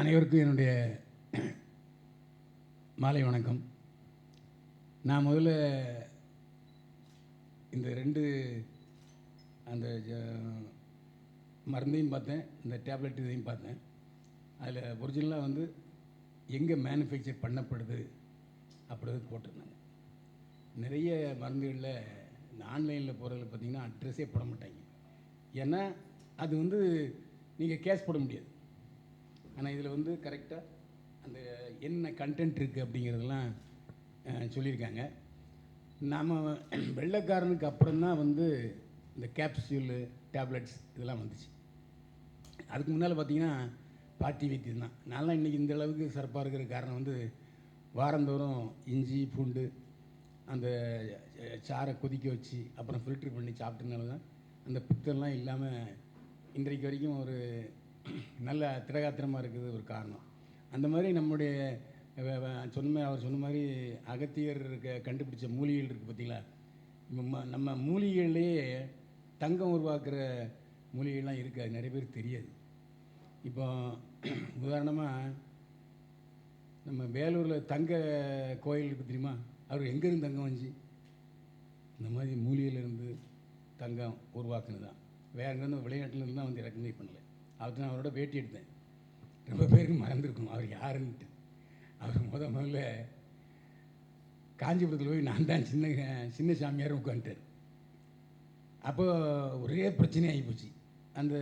அனைவருக்கும் என்னுடைய மாலை வணக்கம். நான் முதல்ல இந்த ரெண்டு அந்த ஜ- மருந்தையும் பார்த்தேன் இந்த டேப்லெட் இதையும் பார்த்தேன். அதில் ஒரிஜினலாக வந்து எங்கே மேனுஃபேக்சர் பண்ணப்படுது அப்படிதான் போட்டிருந்தாங்க. நிறைய மருந்துகளில் இந்த ஆன்லைனில் போகிறதுல பார்த்தீங்கன்னா அட்ரஸே போட மாட்டாங்க. ஏன்னா அது வந்து நீங்கள் கேஷ் போட முடியாது. ஆனால் இதில் வந்து கரெக்டாக அந்த என்ன கண்டென்ட் இருக்குது அப்படிங்கிறதெல்லாம் சொல்லியிருக்காங்க. நாம் வெள்ளைக்காரனுக்கு அப்புறம் தான் வந்து இந்த கேப்சியூலு டேப்லெட்ஸ் இதெல்லாம் வந்துச்சு. அதுக்கு முன்னால் பார்த்தீங்கன்னா பாட்டி வைத்தியம் தான். நான்லாம் இன்றைக்கி இந்த அளவுக்கு சிறப்பாக இருக்கிற காரணம் வந்து வாரந்தோறும் இஞ்சி பூண்டு அந்த சாரை கொதிக்க வச்சு அப்புறம் ஃபில்ட்ரு பண்ணி சாப்பிட்டனால தான் அந்த பித்தெல்லாம் இல்லாமல் இன்றைக்கு வரைக்கும் ஒரு நல்ல திடகாத்திரமாக இருக்குது ஒரு காரணம். அந்த மாதிரி நம்முடைய சொன்ன அவர் சொன்ன மாதிரி அகத்தியர் இருக்க கண்டுபிடிச்ச மூலிகைகள் இருக்குது பார்த்தீங்களா? நம்ம ம- நம்ம மூலிகைகள்லேயே தங்கம் உருவாக்குற மூலிகைலாம் இருக்குது அது நிறைய பேருக்கு தெரியாது. இப்போ உதாரணமாக நம்ம வேலூரில் தங்க கோயில் இருக்குது தெரியுமா? அவர் எங்கேருந்து தங்கம் வந்துச்சு இந்த மாதிரி மூலிகையிலேருந்து தங்கம் உருவாக்குனது தான் வேற எங்கேருந்து வெளிநாட்டிலேருந்து தான் வந்து இறக்குமதி பண்ணலை. அவர்கிட்ட நான் அவரோட பேட்டி எடுத்தேன். ரொம்ப பேருக்கு மறந்துருக்கும். அவர் யாருன்ட்டு. அவர் முத முதல்ல காஞ்சிபுரத்தில் போய் நான் தான் சின்ன சின்ன சாமியார் உட்காந்துட்டார். அப்போ ஒரே பிரச்சனையாகி ஆகிப்போச்சு அந்த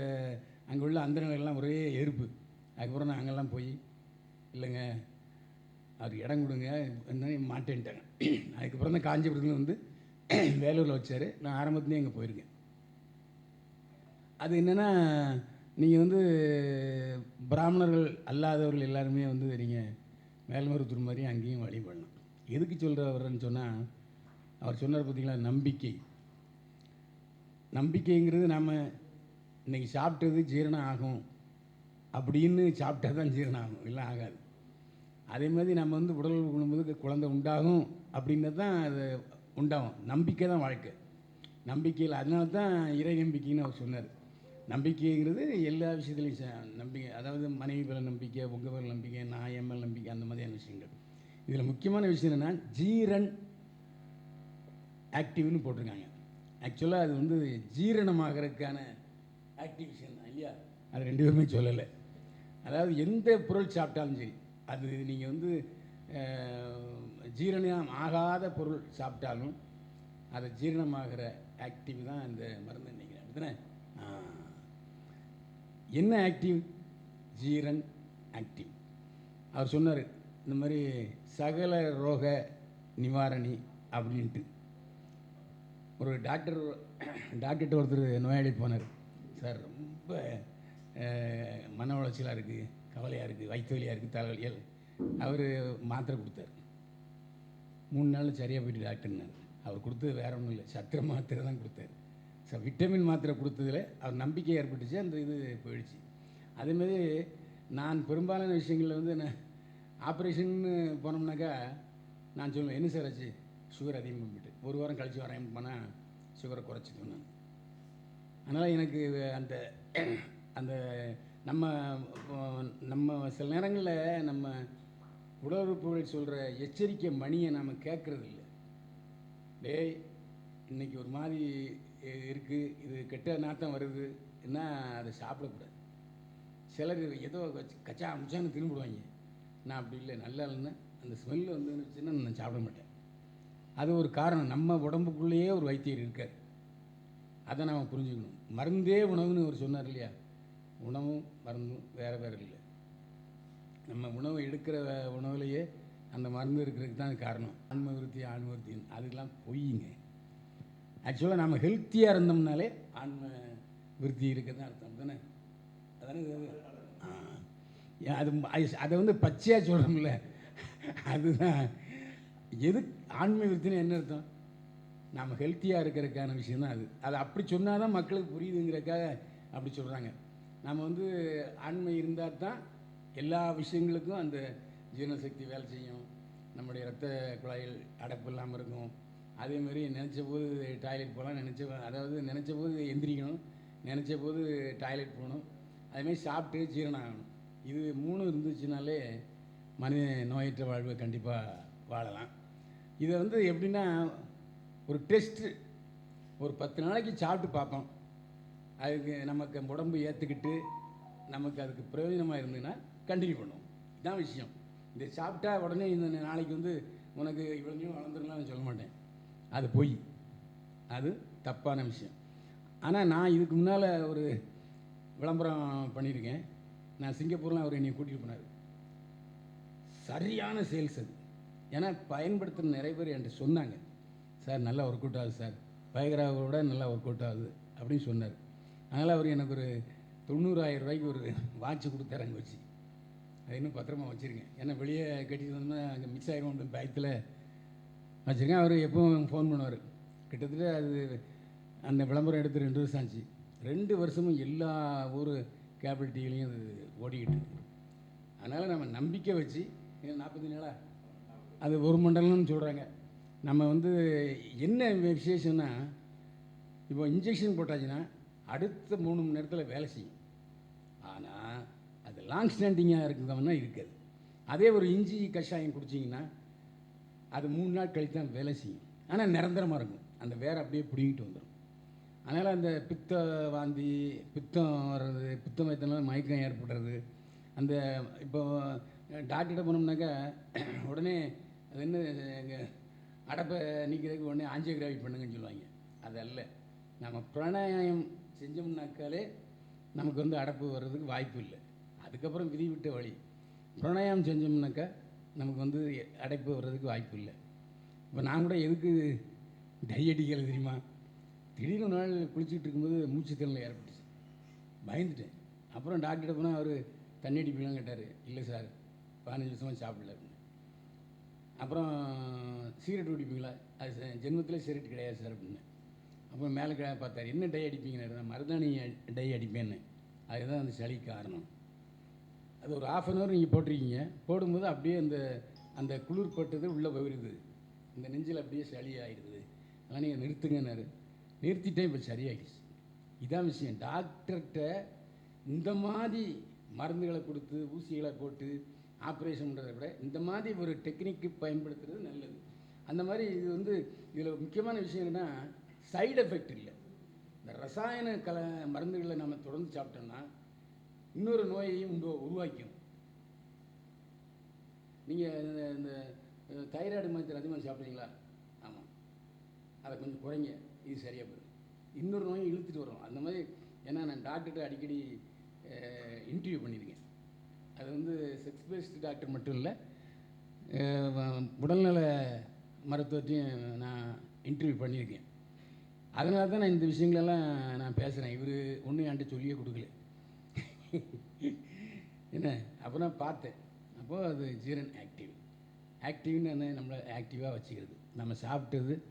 அங்கே உள்ள அந்தனர்கள்லாம் ஒரே எதிர்ப்பு. அதுக்கப்புறம் நான் அங்கெல்லாம் போய் இல்லைங்க அவர் இடம் கொடுங்க என்ன மாட்டேன்ட்டாங்க. அதுக்கப்புறம் தான் காஞ்சிபுரத்தில் வந்து வேலூரில் வச்சார். நான் ஆரம்பத்துலேயே அங்கே போயிருக்கேன். அது என்னென்னா நீங்கள் வந்து பிராமணர்கள் அல்லாதவர்கள் எல்லாருமே வந்து நீங்கள் மேல்மருத்தூர் மாதிரி அங்கேயும் வழிபடலாம் எதுக்கு சொல்கிறவர்னு சொன்னால் அவர் சொன்னார் பார்த்தீங்களா நம்பிக்கை. நம்பிக்கைங்கிறது நாம் இன்னைக்கு சாப்பிட்டது ஜீரணம் ஆகும். அப்படின்னு சாப்பிட்டா தான் ஜீரணம் ஆகும். இல்லை ஆகாது. அதே மாதிரி நம்ம வந்து உடல் உணவு குழந்தை உண்டாகும் அப்படின்னு தான் அது உண்டாகும். நம்பிக்கை தான் வாழ்க்கை. நம்பிக்கையில் அதனால தான் இறை நம்பிக்கைன்னு அவர் சொன்னார். நம்பிக்கைங்கிறது எல்லா விஷயத்துலையும் நம்பிக்கை அதாவது மனைவி மேல நம்பிக்கை உங்கள் மேல நம்பிக்கை நான் என் நம்பிக்கை அந்த மாதிரியான விஷயங்கள். இதில் முக்கியமான விஷயம் என்னென்னா ஜீரன் ஆக்டிவ்னு போட்டிருக்காங்க. ஆக்சுவலாக அது வந்து ஜீரணமாகறதுக்கான ஆக்டிவ் தான் இல்லையா? அது ரெண்டு பேருமே சொல்லலை. அதாவது எந்த பொருள் சாப்பிட்டாலும் சரி அது நீங்கள் வந்து ஜீரணம் ஆகாத பொருள் சாப்பிட்டாலும் அதை ஜீரணமாகிற ஆக்டிவ் தான் இந்த மருந்து நினைக்கிறேன். அப்படிதானே ஆ. என்ன ஆக்டிவ் ஜீரன் ஆக்டிவ் அவர் சொன்னார் இந்த மாதிரி சகல ரோக நிவாரணி அப்படின்ட்டு. ஒரு டாக்டர் டாக்டர்கிட்ட ஒருத்தர் நோயாளி போனார். சார் ரொம்ப மன உளைச்சலாக இருக்குது கவலையாக இருக்குது வயிற்று வலியாக இருக்குது தலைவலியால் அவர் மாத்திரை கொடுத்தார். மூணு நாள் சரியாக போயிட்டு டாக்டர்னார் அவர் கொடுத்தது வேற ஒன்றும் இல்லை சத்திர மாத்திரை தான் கொடுத்தாரு. ஸோ விட்டமின் மாத்திரை கொடுத்ததுல அவர் நம்பிக்கை ஏற்பட்டுச்சு அந்த இது போயிடுச்சு. அதேமாதிரி நான் பெரும்பாலான விஷயங்களில் வந்து நான் ஆப்ரேஷன்னு போனோம்னாக்கா நான் சொல்லுவேன் என்ன சார் ஆச்சு? சுகர் அதிகம் பண்ணிட்டு ஒரு வாரம் கழித்து வரேன் போனால் சுகரை குறைச்சிக்கணும் நான் அதனால் எனக்கு அந்த அந்த நம்ம நம்ம சில நேரங்களில் நம்ம உடலுறுப்புகள் சொல்கிற எச்சரிக்கை மணியை நாம் கேட்குறதில்ல டேய் இன்னைக்கு ஒரு மாதிரி இருக்குது இது கெட்ட நாட்டம் வருது. என்ன? அதை சாப்பிடக்கூடாது. சிலர் ஏதோ கச்சா அமிச்சான்னு திரும்பிடுவாங்க நான் அப்படி இல்லை. நல்லா இல்லைன்னா அந்த ஸ்மெல்லு வந்துச்சுன்னா நான் சாப்பிட மாட்டேன். அது ஒரு காரணம். நம்ம உடம்புக்குள்ளேயே ஒரு வைத்தியர் இருக்கார். அதை நாம் புரிஞ்சுக்கணும். மருந்தே உணவுன்னு அவர் சொன்னார் இல்லையா? உணவும் மருந்தும் வேறு வேறு இல்லை. நம்ம உணவு எடுக்கிற உணவுலையே அந்த மருந்து இருக்கிறதுக்கு தான் காரணம். ஆன்ம விருத்தி ஆன்ம அதெல்லாம் பொய்யுங்க ஆக்சுவலாக நம்ம ஹெல்த்தியாக இருந்தோம்னாலே ஆன்ம விருத்தி இருக்குதுன்னு அர்த்தம் தானே? அதானே அது அதை வந்து பச்சையாக சொல்கிறோம்ல அதுதான். எது ஆன்ம விருத்தின்னு என்ன அர்த்தம்? நாம் ஹெல்த்தியாக இருக்கிறதுக்கான விஷயம் தான் அது. அது அப்படி சொன்னால் தான் மக்களுக்கு புரியுதுங்கிறதுக்காக அப்படி சொல்கிறாங்க நம்ம வந்து ஆண்மை இருந்தால் தான் எல்லா விஷயங்களுக்கும் அந்த ஜீரணசக்தி வேலை செய்யும். நம்முடைய ரத்த குழாயில் அடைப்பு இல்லாமல் இருக்கும். அதே மாதிரி நினச்ச போது டாய்லெட் போகலாம் நினச்ச அதாவது நினச்ச போது எந்திரிக்கணும் நினச்ச போது டாய்லெட் போகணும். அதேமாதிரி சாப்பிட்டு ஜீரணம் ஆகணும். இது மூணு இருந்துச்சுனாலே மனித நோயற்ற வாழ்வை கண்டிப்பாக வாழலாம். இதை வந்து எப்படின்னா ஒரு டெஸ்ட்டு ஒரு பத்து நாளைக்கு சாப்பிட்டு பார்ப்போம் அதுக்கு நமக்கு உடம்பு ஏற்றுக்கிட்டு நமக்கு அதுக்கு பிரயோஜனமாக இருந்ததுன்னா கண்டினியூ பண்ணுவோம். இதான் விஷயம். இதை சாப்பிட்டா உடனே இந்த நாளைக்கு வந்து உனக்கு இவ்வளோ வளர்ந்துடலாம்னு சொல்ல மாட்டேன். அது பொய். அது தப்பான விஷயம். ஆனால் நான் இதுக்கு முன்னால் ஒரு விளம்பரம் பண்ணியிருக்கேன். நான் சிங்கப்பூர்லாம் அவர் என்னை கூட்டிகிட்டு போனார். சரியான சேல்ஸ் அது. ஏன்னா பயன்படுத்துகிற நிறைய பேர் என்கிட்ட சொன்னாங்க. சார் நல்லா ஒர்க் அவுட் ஆகுது சார். பயகராவை விட நல்லா ஒர்க் அவுட் ஆகுது அப்படின்னு சொன்னார். அதனால் அவர் எனக்கு ஒரு தொண்ணூறாயிரம் ரூபாய்க்கு ஒரு வாட்ச் கொடுத்தாரு அங்கே வச்சு. அது இன்னும் பத்திரமா வச்சுருக்கேன். ஏன்னா வெளியே கட்டிட்டு வந்தோம்னா அங்கே மிஸ் ஆகிடும் பயத்தில் வச்சுருக்கேன். அவர் எப்பவும் ஃபோன் பண்ணுவார். கிட்டத்தட்ட அது அந்த விளம்பரம் எடுத்து ரெண்டு வருஷம் ஆச்சு. ரெண்டு வருஷமும் எல்லா ஊர் கேபிள் டிவிலையும் அது ஓடிக்கிட்டு இருக்கு. அதனால் நம்ம நம்பிக்கை வச்சு நாற்பத்தி நாளா? அது ஒரு மண்டலம்னு சொல்கிறாங்க நம்ம வந்து என்ன விசேஷம்னா இப்போ இன்ஜெக்ஷன் போட்டாச்சுன்னா அடுத்த மூணு மணி நேரத்தில் வேலை செய்யும். ஆனால் அது லாங் ஸ்டாண்டிங்காக இருக்குதோம்னா இருக்காது. அதே ஒரு இஞ்சி கஷாயம் குடிச்சிங்கன்னா அது மூணு நாள் கழித்து தான் வேலை செய்யும். ஆனால் நிரந்தரமாக இருக்கும். அந்த வேர் அப்படியே பிடிங்கிட்டு வந்துடும் அதனால் அந்த பித்த வாந்தி பித்தம் வர்றது பித்தம் வைத்தனால மயக்கம் ஏற்படுறது அந்த இப்போ டாக்டர்கிட்ட போனோம்னாக்கா உடனே அது என்ன எங்கள் அடப்பை நீக்கிறதுக்கு உடனே ஆஞ்சியோகிராஃபி பண்ணுங்கன்னு சொல்லுவாங்க. அதல்ல நம்ம பிராணாயம் செஞ்சோம்னாக்காலே நமக்கு வந்து அடப்பு வர்றதுக்கு வாய்ப்பு இல்லை. அதுக்கப்புறம் விதி விட்ட வழி. பிராணாயம் செஞ்சோம்னாக்கா நமக்கு வந்து அடைப்பு வர்றதுக்கு வாய்ப்பு இல்லை. இப்போ நான் கூட எதுக்கு டை அடிக்கலை தெரியுமா? திடீர்னு ஒரு நாள் குளிச்சுட்டு இருக்கும்போது மூச்சு திறனில் ஏற்பட்டுச்சு. பயந்துட்டேன். அப்புறம் டாக்டர்கிட்ட போனால் அவர் தண்ணி அடிப்பீங்களான்னு கேட்டார். இல்லை சார். பதினஞ்சு வருஷமாக சாப்பிடல. அப்படின்னு அப்புறம் சிகரெட் குடிப்பீங்களா? அது ச- சிகரெட் கிடையாது சார். அப்படின்னு அப்புறம் மேலே கீழே பார்த்தார். என்ன டை அடிப்பீங்கன்னு? மருதாணி டை அடிப்பேன்னு. அதுதான் அந்த சளி காரணம். அது ஒரு ஆஃப் அன் ஹவர் நீங்கள் போட்டிருக்கீங்க. போடும்போது அப்படியே அந்த அந்த குளிர் பட்டது உள்ளே போயிடுது இந்த நெஞ்சில் அப்படியே சளி ஆகிடுது அதனால் நீங்கள் நிறுத்துங்கன்னாரு. நிறுத்திட்டேன் இப்போ சரியாயிடுச்சு. இதான் விஷயம். டாக்டர்கிட்ட இந்த மாதிரி மருந்துகளை கொடுத்து ஊசிகளை போட்டு ஆப்ரேஷன் பண்ணுறதை விட இந்த மாதிரி ஒரு டெக்னிக்கு பயன்படுத்துறது நல்லது. அந்த மாதிரி இது வந்து இதில் முக்கியமான விஷயம் என்னென்னா சைடு எஃபெக்ட் இல்லை. இந்த ரசாயன கல மருந்துகளை நம்ம தொடர்ந்து சாப்பிட்டோம்னா இன்னொரு நோயையும் உண்டு உருவாக்கும் நீங்கள் இந்த இந்த தைராய்டு மாத்திரை அதிகமாக சாப்பிட்றீங்களா? ஆமாம் அதை கொஞ்சம் குறைங்க. இது சரியாக போயிடும். இன்னொரு நோயும் இழுத்துட்டு வரும். அந்த மாதிரி ஏன்னா நான் டாக்டர்கிட்ட அடிக்கடி இன்டர்வியூ பண்ணியிருக்கேன். அது வந்து செக்ஸ் பேஸ்டு டாக்டர் மட்டும் இல்லை உடல்நல மருத்துவத்தையும் நான் இன்டர்வியூ பண்ணியிருக்கேன். அதனால தான் நான் இந்த விஷயங்களெல்லாம் நான் பேசுகிறேன் இவர் ஒன்றும் என்கிட்ட சொல்லியே கொடுக்கல. என்ன? அப்போ நான் பார்த்தேன். அப்போது அது ஜீரன் ஆக்டிவ். ஆக்டிவ்னு என்ன? நம்மளை ஆக்டிவாக வச்சுக்கிறது. நம்ம சாப்பிட்டது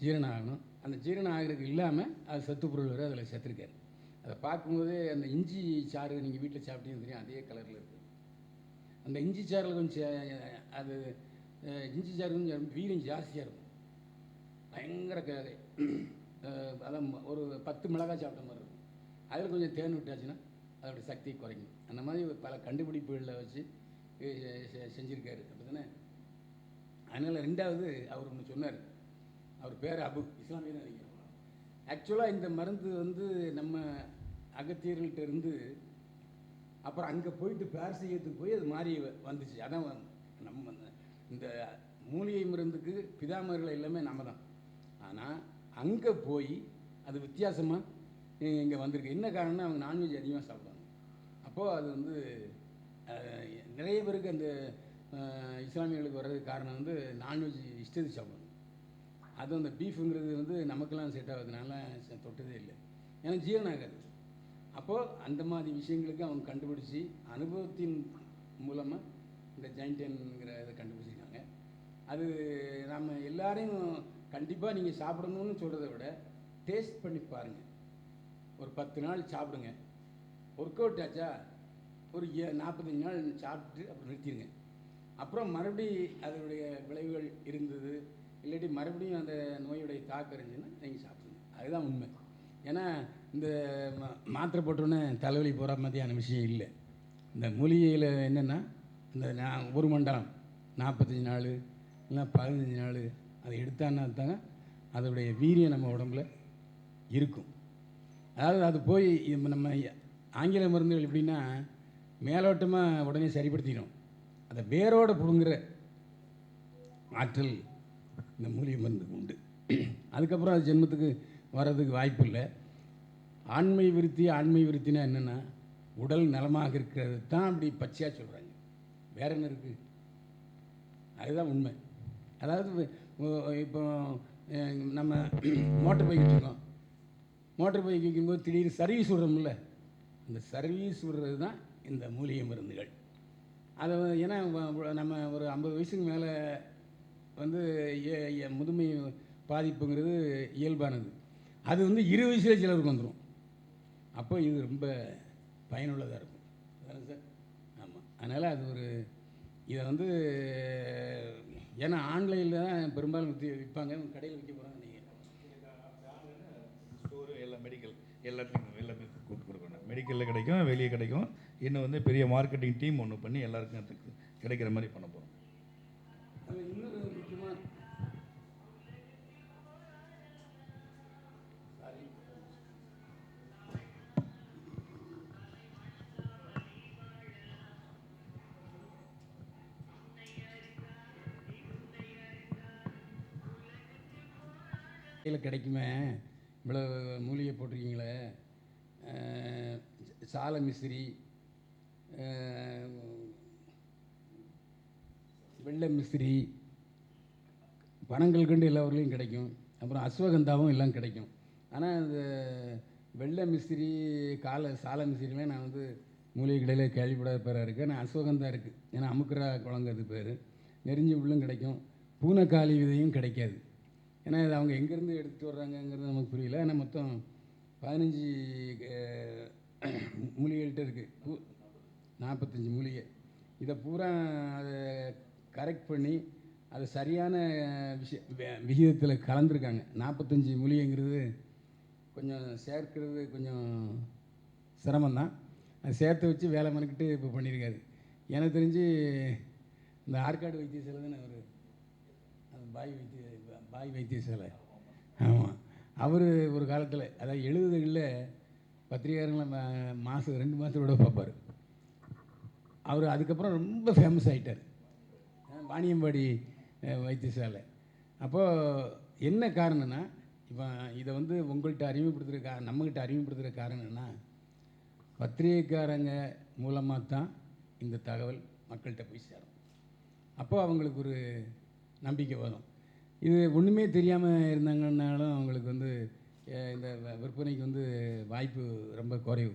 ஜீரணம் ஆகணும் அந்த ஜீரணம் ஆகிறதுக்கு இல்லாமல் அது சத்துப்பொருள் வரை அதில் செத்துருக்காரு. அதை பார்க்கும்போது அந்த இஞ்சி சாறு நீங்கள் வீட்டில் சாப்பிட்டீங்கன்னு தெரியும். அதே கலரில் இருக்குது அந்த இஞ்சி சாறில் கொஞ்சம் சே- அது இஞ்சி சாறு கொஞ்சம் வீரம். ஜாஸ்தியாக இருக்கும். பயங்கர க அதான் ஒரு பத்து மிளகாய் சாப்பிட்ட மாதிரி அதில் கொஞ்சம் தேன் விட்டாச்சுன்னா அதோட சக்தி குறைக்கும். அந்த மாதிரி பல கண்டுபிடிப்புகளை வச்சு செஞ்சுருக்காரு செ- அப்படி தானே? அதனால் ரெண்டாவது அவர் ஒன்று சொன்னார். அவர் பேர் அபு இஸ்லாமிய நினைக்கிறேன். ஆக்சுவலாக இந்த மருந்து வந்து நம்ம அகத்தியர்கள்ட்ட இருந்து அப்புறம் அங்கே போயிட்டு பேரசையத்துக்கு போய் அது மாறி வந்துச்சு. அதான் நம்ம இந்த மூலிகை மருந்துக்கு பிதாமர்கள் எல்லாமே நம்ம தான். ஆனால் அங்கே போய் அது வித்தியாசமாக இங்கே வந்திருக்கு. என்ன காரணம்னா அவங்க நான்வெஜ் அதிகமாக சாப்பிடுவாங்க. அப்போது அது வந்து நிறைய பேருக்கு அந்த இஸ்லாமியர்களுக்கு வர்றதுக்கு காரணம் வந்து நான்வெஜ் இஷ்டத்துக்கு சாப்பிடுவாங்க. அதுவும் அந்த பீஃபுங்கிறது வந்து நமக்கெல்லாம் செட் ஆகுதுனால தொட்டதே இல்லை. ஏன்னா ஜீரணம் ஆகாது. அப்போது அந்த மாதிரி விஷயங்களுக்கு அவங்க கண்டுபிடிச்சி அனுபவத்தின் மூலமாக இந்த ஜெயின்டன்ங்கிற இதை கண்டுபிடிச்சிருக்காங்க. அது நம்ம எல்லாரையும் கண்டிப்பாக நீங்கள் சாப்பிடணும்னு சொல்கிறத விட டேஸ்ட் பண்ணி பாருங்கள் ஒரு பத்து நாள் சாப்பிடுங்க. ஒர்க் அவுட் ஆச்சா? ஒரு நாற்பத்தஞ்சு நாள் சாப்பிட்டு அப்புறம் நிறுத்திடுங்க அப்புறம் மறுபடி அதனுடைய விளைவுகள் இருந்தது. இல்லாட்டி மறுபடியும் அந்த நோயுடைய தாக்கம் இருந்துச்சுன்னா நீங்கள் சாப்பிடுங்க. அதுதான் உண்மை. ஏன்னா இந்த மாத்திரை போட்டோன்னே தலைவலி போகிற மாதிரியான விஷயம் இல்லை. இந்த மூலிகையில் என்னென்னா இந்த நான் ஒரு மண்டலம் நாற்பத்தஞ்சு நாள் இல்லை பதினஞ்சு நாள் அதை எடுத்தான்னா தாங்க அதோடைய வீரியம் நம்ம உடம்புல இருக்கும். அதாவது அது போய் நம்ம ஆங்கில மருந்துகள் எப்படின்னா மேலோட்டமாக உடனே சரிப்படுத்திடும். அதை வேரோடு பிடுங்குற ஆற்றல் இந்த மூலிகை மருந்துக்கு உண்டு. அதுக்கப்புறம் அது ஜென்மத்துக்கு வர்றதுக்கு வாய்ப்பு இல்லை. ஆண்மை விருத்தி ஆண்மை விருத்தினா என்னென்னா உடல் நலமாக இருக்கிறது தான் அப்படி பச்சையாக சொல்கிறாங்க வேற என்ன இருக்குது அதுதான் உண்மை. அதாவது இப்போ- நம்ம மோட்டர் போய்கிட்டு இருக்கோம் மோட்டர் பைக் வைக்கும்போது திடீர்னு சர்வீஸ் விடுறோம்ல அந்த சர்வீஸ் விடுறது தான் இந்த மூலிகை மருந்துகள். அதை ஏன்னா நம்ம ஒரு ஐம்பது வயசுக்கு மேலே வந்து ஏ- முதுமை பாதிப்புங்கிறது இயல்பானது. அது வந்து இரு வயசுல சிலருக்கு வந்துடும் அப்போ இது ரொம்ப பயனுள்ளதாக இருக்கும். சார்? ஆமாம் அதனால் அது ஒரு இதை வந்து ஏன்னா ஆன்லைனில் தான் பெரும்பாலும் விற்று விற்பாங்க கடையில் விற்க போகிறாங்க நீங்கள் ஸ்டோரு எல்லாம் எல்லாத்துலையும் எல்லாமே கூட்டு கொடுக்கணும். மெடிக்கலில் கிடைக்கும் வெளியே கிடைக்கும். இன்னும் வந்து பெரிய மார்க்கெட்டிங் டீம் ஒன்று பண்ணி எல்லாருக்கும் அதுக்கு கிடைக்கிற மாதிரி பண்ண போகிறோம் கிடைக்குமே. இவ்வளோ மூலிகை போட்டிருக்கீங்களே. சால மிஸ்ரி வெள்ளை மிஸ்ரி பனங்கள் கண்டு எல்லா ஊர்லேயும் கிடைக்கும். அப்புறம் அஸ்வகந்தாவும் எல்லாம் கிடைக்கும். ஆனால் இந்த வெள்ளை மிஸ்திரி கால சால மிஸ்ரிலாம் நான் வந்து மூலிகை கடையில் கேள்விப்படாத பேராக இருக்குது ஆனால் அஸ்வகந்தா இருக்குது ஏன்னா அமுக்குரா குழந்தை அது பேர். நெறிஞ்சி உள்ளும் கிடைக்கும். பூனைக்காளி விதையும் கிடைக்காது. ஏன்னா இது அவங்க எங்கேருந்து எடுத்துகிட்டு வர்றாங்கங்கிறது நமக்கு புரியல. ஆனால் மொத்தம் பதினஞ்சு மூலிகைகள்கிட்ட இருக்குது நாற்பத்தஞ்சு மூலிகை. இதை பூரா அதை கரெக்ட் பண்ணி அதை சரியான விஷய விகிதத்தில் கலந்துருக்காங்க. நாற்பத்தஞ்சு மூலிகைங்கிறது கொஞ்சம் சேர்க்கிறது கொஞ்சம் சிரமந்தான் அது சேர்த்து வச்சு வேலை மறக்கிட்டு இப்போ பண்ணியிருக்காரு. எனக்கு தெரிஞ்சு இந்த ஆற்காடு வைத்தியசாலை தானே அவர் அந்த பாய் வைத்திய பாய் வைத்தியசாலை. ஆமாம் அவர் ஒரு காலத்தில் அதாவது எழுபதுகளில் பத்திரிகாரங்களை மா- மாதம் ரெண்டு மாதத்தோட பார்ப்பார். அவர் அதுக்கப்புறம் ரொம்ப ஃபேமஸ் ஆகிட்டார் வாணியம்பாடி வைத்தியசாலை. அப்போது என்ன காரணம்னா இப்போ இதை வந்து உங்கள்கிட்ட அறிமுகப்படுத்துகிற கா நம்மக்கிட்ட அறிமுகப்படுத்துகிற காரணம் என்ன பத்திரிகைக்காரங்க மூலமாக தான் இந்த தகவல் மக்கள்கிட்ட போய் சேரும். அப்போது அவங்களுக்கு ஒரு நம்பிக்கை வரும். இது ஒன்றுமே தெரியாமல் இருந்தாங்கன்னாலும் அவங்களுக்கு வந்து இந்த விற்பனைக்கு வந்து வாய்ப்பு ரொம்ப குறைவு.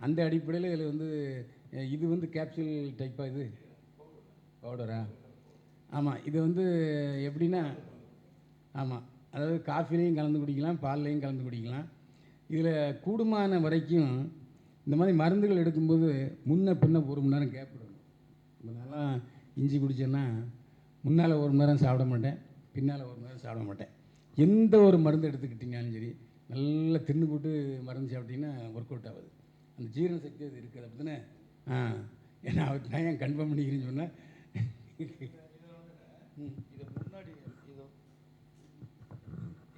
அந்த அடிப்படையில் இதில் வந்து இது வந்து கேப்சூல் டைப்பாக இது? பவுடரா ஆமாம் இது வந்து எப்படின்னா ஆமாம் அதாவது காஃபிலையும் கலந்து குடிக்கலாம் பால்லையும் கலந்து குடிக்கலாம். இதில் கூடுமான வரைக்கும் இந்த மாதிரி மருந்துகள் எடுக்கும்போது முன்ன பின்ன ஒரு மணி நேரம் கேப் விடணும் இப்போ இஞ்சி குடித்தேன்னா முன்னால் ஒரு மணி நேரம் சாப்பிட மாட்டேன். பின்னால் ஒரு மருந்து சாப்பிட மாட்டேன். எந்த ஒரு மருந்து எடுத்துக்கிட்டிங்கனாலும் சரி நல்லா தின்னு போட்டு மருந்து சாப்பிட்டீங்கன்னா ஒர்க் அவுட் ஆகுது. அந்த ஜீரண சக்தி அது இருக்குது அப்படி தானே ஆ ஏன்னா அவர் நான் ஏன் கன்ஃபார்ம் பண்ணிக்கிறேன்னு சொன்னேன் இது முன்னாடி இதோ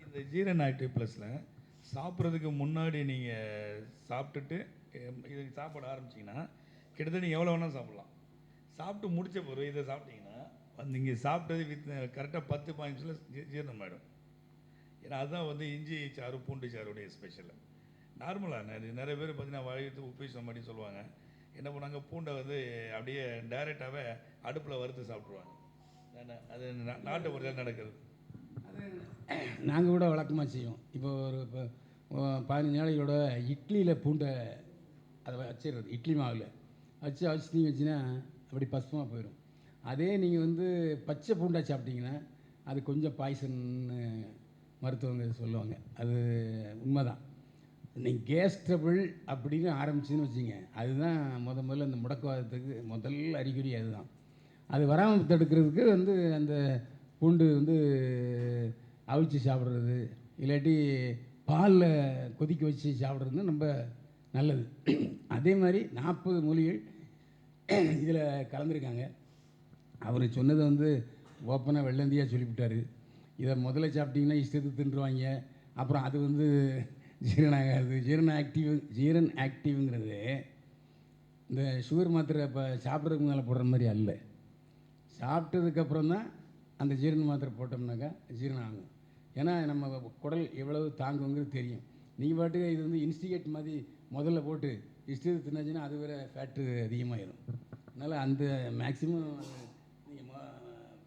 இந்த ஜீரண ஆக்டிவ் ப்ளஸில் சாப்பிட்றதுக்கு முன்னாடி நீங்கள் சாப்பிட்டுட்டு இது சாப்பிட ஆரம்பிச்சிங்கன்னா கிட்டத்தட்ட நீங்கள் எவ்வளோ வேணால் சாப்பிட்லாம். சாப்பிட்டு முடிச்ச பிறகு இதை சாப்பிட்டீங்கன்னா நீங்கள் சாப்பிட்டது வித் கரெக்டாக பத்து பாயிண்ட்ஸில் ஜீரணம் ஆகிடும் ஏன்னா அதுதான் வந்து இஞ்சி சாறு பூண்டு சாறுடைய ஸ்பெஷல் நார்மலாக நிறைய நிறைய பேர் பார்த்தீங்கன்னா வழியத்து உப்பேசம் மாதிரி சொல்லுவாங்க. என்ன பண்ணாங்க பூண்டை வந்து அப்படியே டைரெக்டாகவே அடுப்பில் வறுத்து சாப்பிட்ருவாங்க அது நாட்டு முறையில் நடக்குது. நாங்கள் கூட வழக்கமாக செய்வோம். இப்போ ஒரு இப்போ பதினஞ்சு நாளைக்கூட இட்லியில் பூண்டை அதை வச்சிடுறது. இட்லி மாவில். வச்சு அவிச்சு தீ வச்சுன்னா அப்படி பசுமாக போயிடும். அதே நீங்கள் வந்து பச்சை பூண்டா சாப்பிட்டீங்கன்னா அது கொஞ்சம் பாய்சன்னு மருத்துவங்க சொல்லுவாங்க. அது உண்மைதான். நீங்கள் கேஸ் ட்ரபிள் அப்படின்னு ஆரம்பிச்சுன்னு வச்சுங்க அதுதான் முத முதல்ல இந்த முடக்குவாதத்துக்கு முதல் அறிகுறி அதுதான். அது வராமல் தடுக்கிறதுக்கு வந்து அந்த பூண்டு வந்து அவிச்சு சாப்பிட்றது இல்லாட்டி பாலில் கொதிக்க வச்சு சாப்பிட்றது ரொம்ப நல்லது. அதே மாதிரி நாற்பது மூலிகள் இதில் கலந்துருக்காங்க. அவர் சொன்னதை வந்து ஓப்பனாக வெள்ளந்தியாக சொல்லிவிட்டார். இதை முதல்ல சாப்பிட்டிங்கன்னா இஷ்டத்துக்கு தின்றுவாங்க. அப்புறம் அது வந்து ஜீரணம் ஆகாது ஜீரண ஆக்டிவ் ஜீரன் ஆக்டிவ்ங்கிறது இந்த சுகர் மாத்திரை இப்போ சாப்பிட்றதுக்கு முன்னால் போடுற மாதிரி அல்ல. சாப்பிட்டதுக்கப்புறம் தான் அந்த ஜீரண மாத்திரை போட்டோம்னாக்கா ஜீரணம் ஆகும். ஏன்னா நம்ம குடல் எவ்வளவு தாங்குங்கிறது தெரியும். நீங்கள் பாட்டுக்கு இது வந்து இன்ஸ்டிகேட் மாதிரி முதல்ல போட்டு இஷ்டத்து தின்னாச்சுன்னா அது வேறு ஃபேட்டு அதிகமாகிடும் அதனால் அந்த மேக்ஸிமம்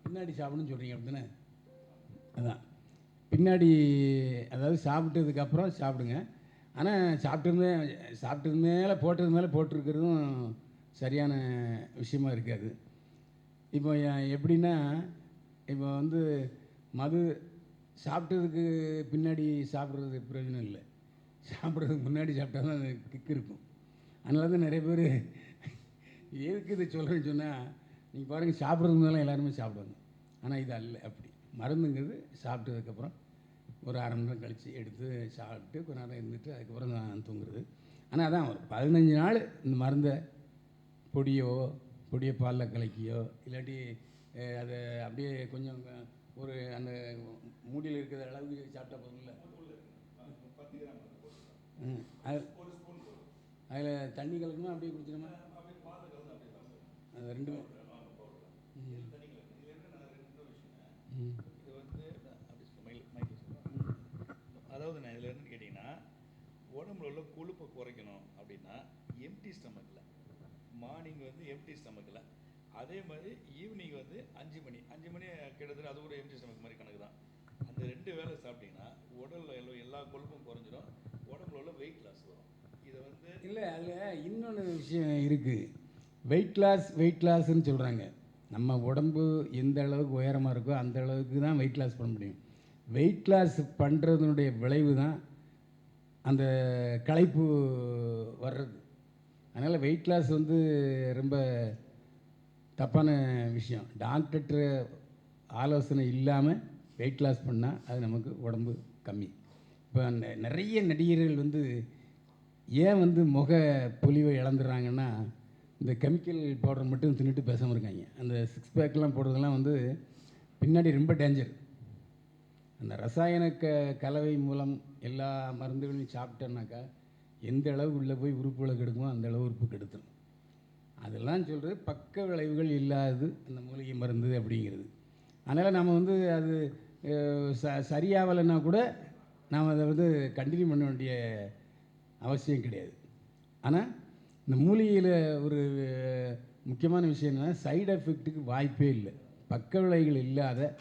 பின்னாடி சாப்பிடணும்னு சொல்கிறீங்க அப்படிதானே? அதான். பின்னாடி அதாவது சாப்பிட்டதுக்கப்புறம் சாப்பிடுங்க. ஆனால் சாப்பிட்டது சாப்பிட்டது மேலே போட்டது மேலே போட்டிருக்கிறதும் சரியான விஷயமா இருக்காது. இப்போ எப்படின்னா இப்போ வந்து மது சாப்பிட்டதுக்கு பின்னாடி சாப்பிட்றது பிரயோஜனம் இல்லை. சாப்பிட்றதுக்கு முன்னாடி சாப்பிட்டா தான் அது கிக் இருக்கும். அதனால தான் நிறைய பேர் எதுக்கு இதை சொல்கிறேன்னு சொன்னால் நீங்கள் பாருங்கள் சாப்பிட்றதுனால எல்லாருமே சாப்பிடுவாங்க. ஆனால் இது அல்ல அப்படி. மருந்துங்கிறது சாப்பிட்டதுக்கப்புறம் ஒரு அரை மணி நேரம் கழித்து எடுத்து சாப்பிட்டு கொஞ்ச நேரம் இருந்துட்டு அதுக்கப்புறம் தான் தூங்குறது. ஆனால் அதான் ஒரு பதினஞ்சு நாள் இந்த மருந்தை பொடியோ பொடியை பாலில் கலக்கியோ இல்லாட்டி அதை அப்படியே கொஞ்சம் ஒரு அந்த மூடியில் இருக்கிற அளவுக்கு சாப்பிட்டா போதும்ல. அது அதில் தண்ணி கலக்கணும் அப்படியே குடிச்சிடமா அது ரெண்டுமே இது வந்து அப்படி மைல் அதாவது நான் இதில் என்னன்னு கேட்டிங்கன்னா உடம்புல உள்ள கொழுப்பை குறைக்கணும் அப்படின்னா எம்டி ஸ்டமக்கில் மார்னிங் வந்து எம்டி ஸ்டமக்கில் அதே மாதிரி ஈவினிங் வந்து அஞ்சு மணி. அஞ்சு மணி கிட்டத்தட்ட அது கூட எம்டி ஸ்டமக் மாதிரி கணக்கு தான். அந்த ரெண்டு வேளை சாப்பிட்டிங்கன்னா உடலில் எல்லா எல்லா கொழுப்பும் குறைஞ்சிரும் உடம்புல உள்ள வெயிட் லாஸ் வரும். இதை வந்து இல்லை அதில் இன்னொன்று விஷயம் இருக்குது வெயிட் லாஸ் வெயிட் லாஸ்ன்னு சொல்கிறாங்க நம்ம உடம்பு எந்த அளவுக்கு உயரமாக இருக்கோ அந்த அளவுக்கு தான் வெயிட் லாஸ் பண்ண முடியும். வெயிட் லாஸ் பண்ணுறதுனுடைய விளைவு தான் அந்த களைப்பு வர்றது. அதனால் வெயிட் லாஸ் வந்து ரொம்ப தப்பான விஷயம். டாக்டர்கிட்ட ஆலோசனை இல்லாமல் வெயிட் லாஸ் பண்ணால் அது நமக்கு உடம்பு கம்மி. இப்போ நிறைய நடிகர்கள் வந்து ஏன் வந்து முக பொலிவை இழந்துடுறாங்கன்னா இந்த கெமிக்கல் பவுடர் மட்டும் தின்னுட்டு பேசாமல் இருக்காங்க. அந்த சிக்ஸ் பேக்கெலாம் போடுறதெல்லாம் வந்து பின்னாடி ரொம்ப டேஞ்சர் அந்த ரசாயன க கலவை மூலம் எல்லா மருந்துகளையும் சாப்பிட்டோன்னாக்கா எந்த அளவு உள்ளே போய் உறுப்புகளை கெடுக்குமோ அந்த அளவு உறுப்பு கெடுத்துடும் அதெல்லாம் சொல்கிறது பக்க விளைவுகள் இல்லாதது அந்த மூலிகை மருந்து அப்படிங்கிறது. அதனால் நம்ம வந்து அது ச சரியாகலைன்னா கூட நாம் அதை வந்து கண்டினியூ பண்ண வேண்டிய அவசியம் கிடையாது. ஆனால் இந்த மூலிகையில் ஒரு முக்கியமான விஷயம் என்னன்னா சைடு எஃபெக்ட்டுக்கு வாய்ப்பே இல்லை. பக்க விளைவுகள் இல்லாத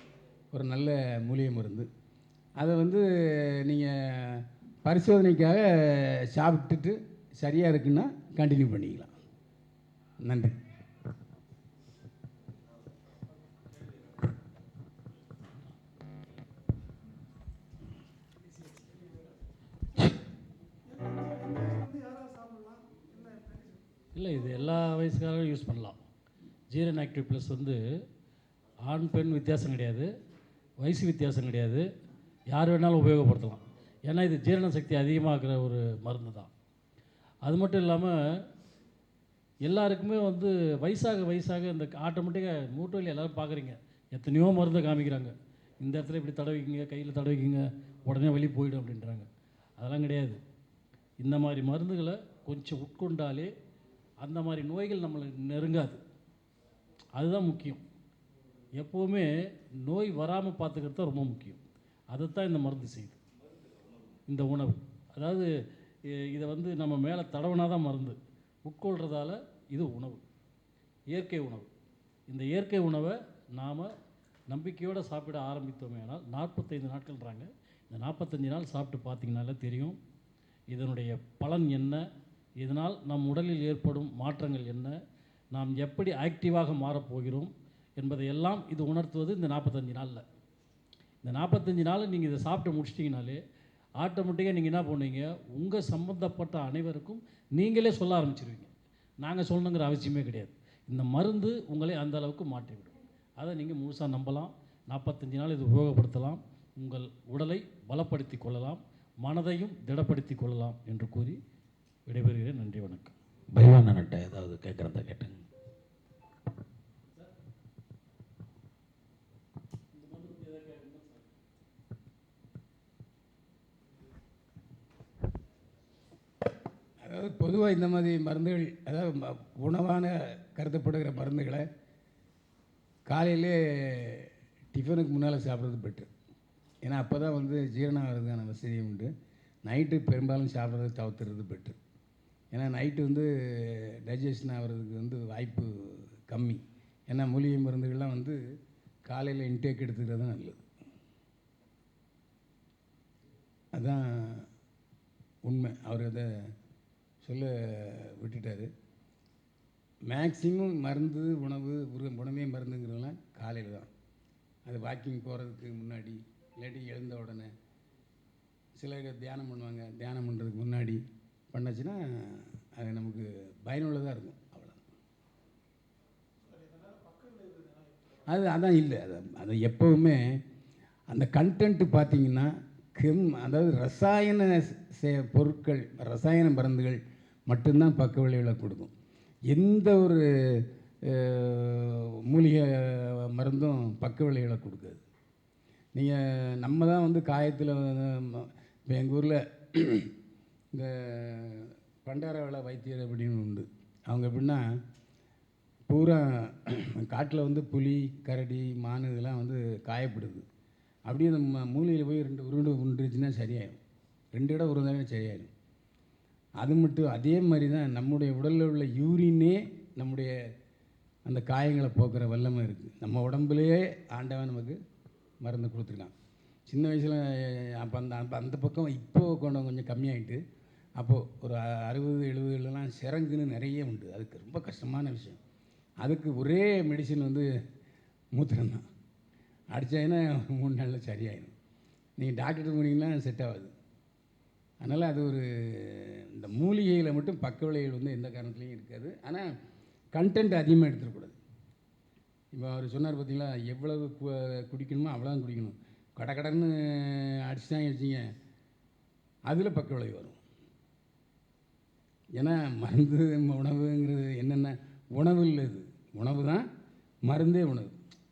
ஒரு நல்ல மூலிகை மருந்து. அதை வந்து நீங்கள் பரிசோதனைக்காக சாப்பிட்டுட்டு சரியாக இருக்குன்னா கண்டினியூ பண்ணிக்கலாம். நன்றி. இல்லை இது எல்லா வயசுக்காரரும் யூஸ் பண்ணலாம். ஜீரன் ஆக்டிவ் ப்ளஸ் வந்து ஆண் பெண் வித்தியாசம் கிடையாது. வயசு வித்தியாசம் கிடையாது. யார் வேணாலும் உபயோகப்படுத்தலாம். ஏன்னா இது ஜீரண சக்தி அதிகமாகிற ஒரு மருந்து தான். அது மட்டும் இல்லாமல் எல்லாருக்குமே வந்து வயசாக வயசாக இந்த ஆட்டோமேட்டிக்காக மூட்டு வலி எல்லாரும் பார்க்குறீங்க எத்தனையோ மருந்தை காமிக்கிறாங்க. இந்த இடத்துல இப்படி தடவிக்கிங்க கையில் தடவிக்கிங்க உடனே வலி போயிடும் அப்படின்றாங்க. அதெல்லாம் கிடையாது. இந்த மாதிரி மருந்துகளை கொஞ்சம் உட்கொண்டாலே அந்த மாதிரி நோய்கள் நம்மளை நெருங்காது. அதுதான் முக்கியம். எப்போவுமே நோய் வராமல் பார்த்துக்கிறது தான் ரொம்ப முக்கியம். அதைத்தான் இந்த மருந்து செய்யுது. இந்த உணவு. அதாவது இதை வந்து நம்ம மேலே தடவுனா தான் மருந்து. உட்கொள்றதால இது உணவு. இயற்கை உணவு. இந்த இயற்கை உணவை நாம் நம்பிக்கையோடு சாப்பிட ஆரம்பித்தோமே ஆனால் நாற்பத்தைந்து நாட்கள்ன்றாங்க. இந்த நாற்பத்தஞ்சு நாள் சாப்பிட்டு பார்த்தீங்கனாலே தெரியும். இதனுடைய பலன் என்ன? இதனால் நம் உடலில் ஏற்படும் மாற்றங்கள் என்ன? நாம் எப்படி ஆக்டிவாக மாறப்போகிறோம்? என்பதையெல்லாம் இது உணர்த்துவது இந்த நாற்பத்தஞ்சு நாளில். இந்த நாற்பத்தஞ்சு நாள் நீங்கள் இதை சாப்பிட்டு முடிச்சிட்டிங்கனாலே ஆட்டோமேட்டிக்காக நீங்கள் என்ன பண்ணுவீங்க? உங்கள் சம்மந்தப்பட்ட அனைவருக்கும் நீங்களே சொல்ல ஆரம்பிச்சிருவீங்க. நாங்கள் சொல்லணுங்கிற அவசியமே கிடையாது. இந்த மருந்து உங்களை அந்த அளவுக்கு மாற்றிவிடும். அதை நீங்கள் முழுசாக நம்பலாம். நாற்பத்தஞ்சு நாள் இது உபயோகப்படுத்தலாம். உங்கள் உடலை பலப்படுத்தி கொள்ளலாம். மனதையும் திடப்படுத்தி கொள்ளலாம் என்று கூறி விடைபெறுகிறேன். நன்றி வணக்கம். பைவானன்ட்ட ஏதாவது கேட்குறதா கேட்டேங்க. அதாவது பொதுவாக இந்த மாதிரி மருந்துகள் அதாவது உணவான கருதப்படுகிற மருந்துகளை காலையிலே டிஃபனுக்கு முன்னால் சாப்பிட்றது பெட்டு. ஏன்னா அப்போ தான் வந்து ஜீரணம் ஆகிறதுக்கான வசதியும் உண்டு. நைட்டு பெரும்பாலும் சாப்பிட்றது தவிர்த்துறது பெட்ரு ஏன்னா நைட்டு வந்து டைஜஷன் ஆகிறதுக்கு வந்து வாய்ப்பு கம்மி. ஏன்னா மூலிகை மருந்துகள்லாம் வந்து காலையில் இன்டேக் எடுத்துக்கிறது தான் நல்லது. அதுதான் உண்மை. அவர் அதை சொல்ல விட்டுட்டார். மேக்சிமம் மருந்து உணவு உரு- உணவே மருந்துங்கிறதெல்லாம் காலையில் தான். அது வாக்கிங் போகிறதுக்கு முன்னாடி இல்லாட்டி எழுந்த உடனே. சிலர் தியானம் பண்ணுவாங்க. தியானம் பண்ணுறதுக்கு முன்னாடி. பண்ணுச்சுன்னா அது நமக்கு பயனுள்ளதாக இருக்கும். அவ்வளோ அது அதான் இல்லை. அது அது எப்போவுமே அந்த கண்டென்ட்டு பார்த்தீங்கன்னா கெம் அதாவது ரசாயன சே- பொருட்கள் ரசாயன மருந்துகள் மட்டும்தான் பக்க விளைவுகளை கொடுக்கும். எந்த ஒரு மூலிகை மருந்தும் பக்க விளைவுகளை கொடுக்காது. நீங்கள் நம்ம தான் வந்து காயத்தில் இப்போ எங்கள் ஊரில் இந்த பண்டாரவள வைத்தியர் அப்படின்னு உண்டு. அவங்க எப்படின்னா பூரா காட்டில் வந்து புலி கரடி மான் இதெல்லாம் வந்து காயப்படுது. அப்படியே நம்ம மூலையில் போய் ரெண்டு உருண்டு உருண்டுச்சுன்னா சரியாயிடும் ரெண்டு இடம் உருந்தாலும் சரியாயிடும் அது மட்டும் அதே மாதிரி தான் நம்முடைய உடலில் உள்ள யூரினே நம்முடைய அந்த காயங்களை போக்குற வல்லமை இருக்குது நம்ம உடம்புலையே ஆண்டவன் நமக்கு மருந்து கொடுத்துருக்கான். சின்ன வயசில் அப்போ அந்த அந்த பக்கம் இப்போ கொஞ்சம் கொஞ்சம் கம்மியாயிட்டு அப்போது ஒரு அறுபது எழுபதுலலாம் சிறங்குன்னு நிறைய உண்டு. அதுக்கு ரொம்ப கஷ்டமான விஷயம். அதுக்கு ஒரே மெடிசின் வந்து மூத்திரம் தான். அடித்தாங்கன்னா மூணு நாளில் சரியாயிடும் நீங்கள் டாக்டர் போனீங்கன்னா செட் ஆகாது. அதனால் அது ஒரு இந்த மூலிகையில் மட்டும் பக்க விளைவுகள் வந்து எந்த காரணத்துலையும் இருக்காது. ஆனால் கண்டென்ட் அதிகமாக எடுத்துடக்கூடாது. இப்போ அவர் சொன்னார் பார்த்தீங்களா எவ்வளவு கு- குடிக்கணுமோ அவ்வளோதான் குடிக்கணும். கட கடன்னு அடிச்சுட்டாங்க வச்சிங்க அதில் பக்க விளைவு வரும். ஏன்னா மருந்து உணவுங்கிறது என்னென்ன? உணவு இல்லை இது. உணவு தான் மருந்தே உணவு.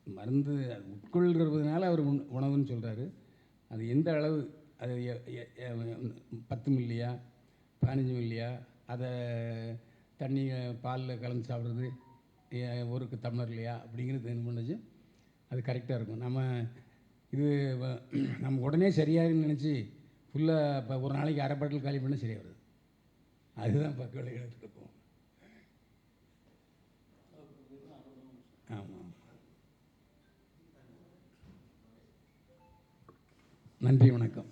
மருந்து அது உட்கொள்கிறதுனால அவர் உண் உணவுன்னு சொல்கிறாரு அது எந்த அளவு? அது பத்து மில்லியா? பதினஞ்சு மில்லியா? அதை தண்ணி பாலில் கலந்து சாப்பிட்றது எ- தமிழர் இல்லையா? அப்படிங்கிறது என்ன பண்ணுச்சு? அது கரெக்டாக இருக்கும். நம்ம இது நம்ம உடனே சரியாகுன்னு நினச்சி ஃபுல்லாக இப்போ ஒரு நாளைக்கு அரை பாட்டில் காலி பண்ணால் சரியாக வருது அதுதான் பக்க விளைவுகள் இருக்கும் ஆமாம் நன்றி வணக்கம்.